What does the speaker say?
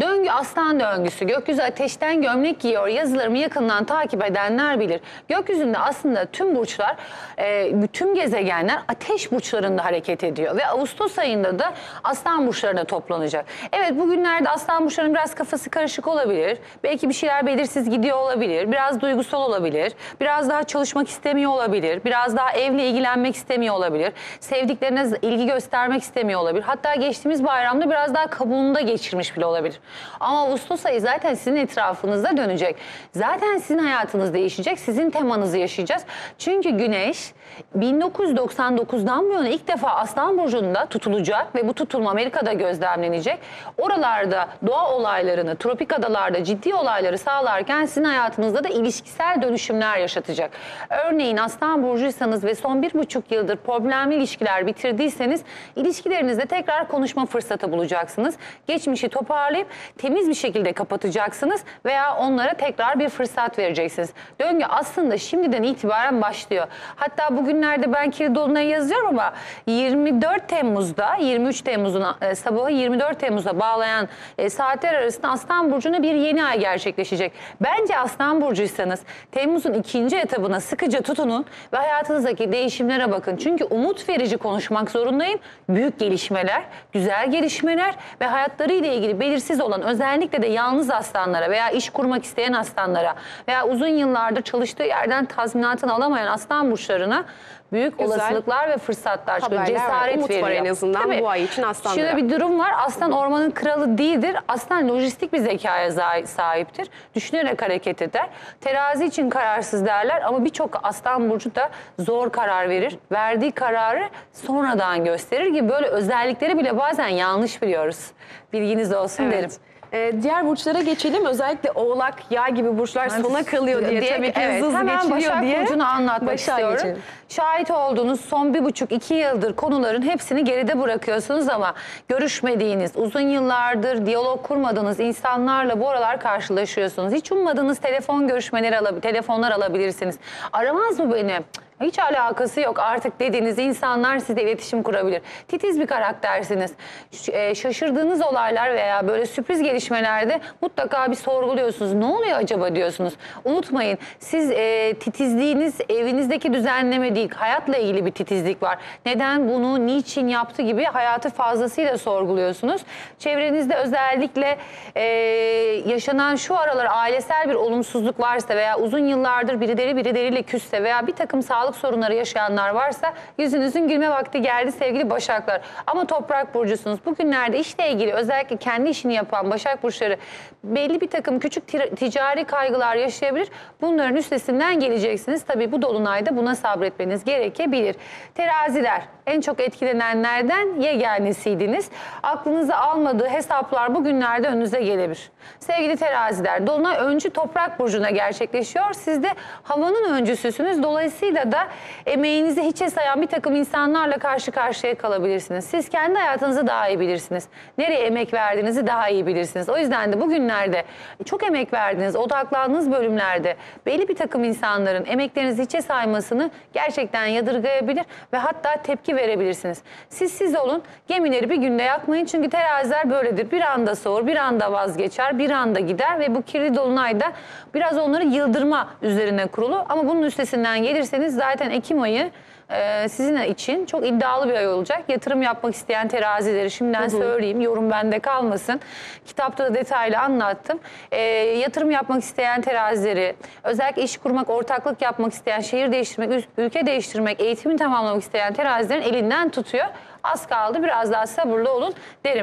Döngü aslan döngüsü. Gökyüzü ateşten gömlek giyiyor. Yazılarımı yakından takip edenler bilir. Gökyüzünde aslında tüm burçlar, e, tüm gezegenler ateş burçlarında hareket ediyor. Ve Ağustos ayında da aslan burçlarına toplanacak. Evet bugünlerde aslan burçlarının biraz kafası karışık olabilir. Belki bir şeyler belirsiz gidiyor olabilir. Biraz duygusal olabilir. Biraz daha çalışmak istemiyor olabilir. Biraz daha evle ilgilenmek istemiyor olabilir. Sevdiklerine ilgi göstermek istemiyor olabilir. Hatta geçtiğimiz bayramda biraz daha kabuğunda geçirmiş bile olabilir. Ama Ağustos ayı zaten sizin etrafınızda dönecek. Zaten sizin hayatınız değişecek. Sizin temanızı yaşayacağız. Çünkü Güneş 1999'dan bu yana ilk defa Aslan Burcu'nda tutulacak ve bu tutulma Amerika'da gözlemlenecek. Oralarda doğa olaylarını, tropik adalarda ciddi olayları sağlarken sizin hayatınızda da ilişkisel dönüşümler yaşatacak. Örneğin Aslan Burcuysanız ve son bir buçuk yıldır problemli ilişkiler bitirdiyseniz ilişkilerinizde tekrar konuşma fırsatı bulacaksınız. Geçmişi toparlayıp temiz bir şekilde kapatacaksınız veya onlara tekrar bir fırsat vereceksiniz. Döngü aslında şimdiden itibaren başlıyor. Hatta bugünlerde ben Kiri Dolunay'ı yazıyorum ama 24 Temmuz'da 23 Temmuz'un e, sabahı 24 Temmuz'a bağlayan e, saatler arasında Aslan Burcu'na bir yeni ay gerçekleşecek. Bence Aslan Burcu'ysanız Temmuz'un ikinci etabına sıkıca tutunun ve hayatınızdaki değişimlere bakın. Çünkü umut verici konuşmak zorundayım. Büyük gelişmeler, güzel gelişmeler ve hayatlarıyla ilgili belirsiz olan özellikle de yalnız aslanlara veya iş kurmak isteyen aslanlara veya uzun yıllardır çalıştığı yerden tazminatını alamayan aslan burçlarına büyük Güzel olasılıklar ve fırsatlar çıkıyor. haberler var. Cesaret Umut var veriyor. en azından bu ay için aslanlara. Şöyle bir durum var. Aslan ormanın kralı değildir. Aslan lojistik bir zekaya sahiptir. Düşünerek hareket eder. Terazi için kararsız derler ama birçok aslan burcu da zor karar verir. Verdiği kararı sonradan gösterir gibi böyle özellikleri bile bazen yanlış biliyoruz. Bilginiz olsun derim. Ee, diğer burçlara geçelim. Özellikle Oğlak, Yay gibi burçlar sona kalıyor diye, tabii ki evet, hızlı hemen geçiliyor Başak diye. Burcu'nu anlatmak Başak'a istiyorum. geçelim. Şahit olduğunuz son bir buçuk iki yıldır konuların hepsini geride bırakıyorsunuz ama görüşmediğiniz, uzun yıllardır diyalog kurmadığınız insanlarla bu aralar karşılaşıyorsunuz. Hiç ummadığınız telefon görüşmeleri alab telefonlar alabilirsiniz. Aramaz mı beni? Hiç alakası yok artık dediğiniz insanlar sizle iletişim kurabilir. Titiz bir karaktersiniz. Ş- e, şaşırdığınız olaylar veya böyle sürpriz gelişmelerde mutlaka bir sorguluyorsunuz. Ne oluyor acaba diyorsunuz. Unutmayın siz e, titizliğiniz evinizdeki düzenleme değil, hayatla ilgili bir titizlik var. Neden bunu, niçin yaptı gibi hayatı fazlasıyla sorguluyorsunuz. Çevrenizde özellikle e, yaşanan şu aralar ailesel bir olumsuzluk varsa veya uzun yıllardır birileri birileriyle küsse veya bir takım sağlık sorunları yaşayanlar varsa yüzünüzün gülme vakti geldi sevgili Başaklar. Ama toprak burcusunuz. Bugünlerde işle ilgili özellikle kendi işini yapan Başak burçları belli bir takım küçük ticari kaygılar yaşayabilir. Bunların üstesinden geleceksiniz. Tabii bu dolunayda buna sabretmeniz gerekebilir. Teraziler en çok etkilenenlerden yeganesiydiniz. Aklınıza almadığı hesaplar bugünlerde önünüze gelebilir. Sevgili teraziler, Dolunay öncü toprak burcuna gerçekleşiyor. Siz de havanın öncüsüsünüz. Dolayısıyla da emeğinizi hiçe sayan bir takım insanlarla karşı karşıya kalabilirsiniz. Siz kendi hayatınızı daha iyi bilirsiniz. Nereye emek verdiğinizi daha iyi bilirsiniz. O yüzden de bugünlerde çok emek verdiğiniz, odaklandığınız bölümlerde belli bir takım insanların emeklerinizi hiçe saymasını gerçekten yadırgayabilir ve hatta tepki verebilirsiniz. Siz siz olun, gemileri bir günde yakmayın çünkü teraziler böyledir. Bir anda soğur, bir anda vazgeçer, bir anda gider ve bu kirli dolunayda biraz onları yıldırma üzerine kurulu. Ama bunun üstesinden gelirseniz zaten Ekim ayı e, sizin için çok iddialı bir ay olacak. Yatırım yapmak isteyen terazileri şimdiden söyleyeyim. Yorum bende kalmasın. Kitapta da detaylı anlattım. E, yatırım yapmak isteyen terazileri, özellikle iş kurmak, ortaklık yapmak isteyen, şehir değiştirmek, ül- ülke değiştirmek, eğitimi tamamlamak isteyen terazilerin elinden tutuyor. Az kaldı biraz daha sabırlı olun derim.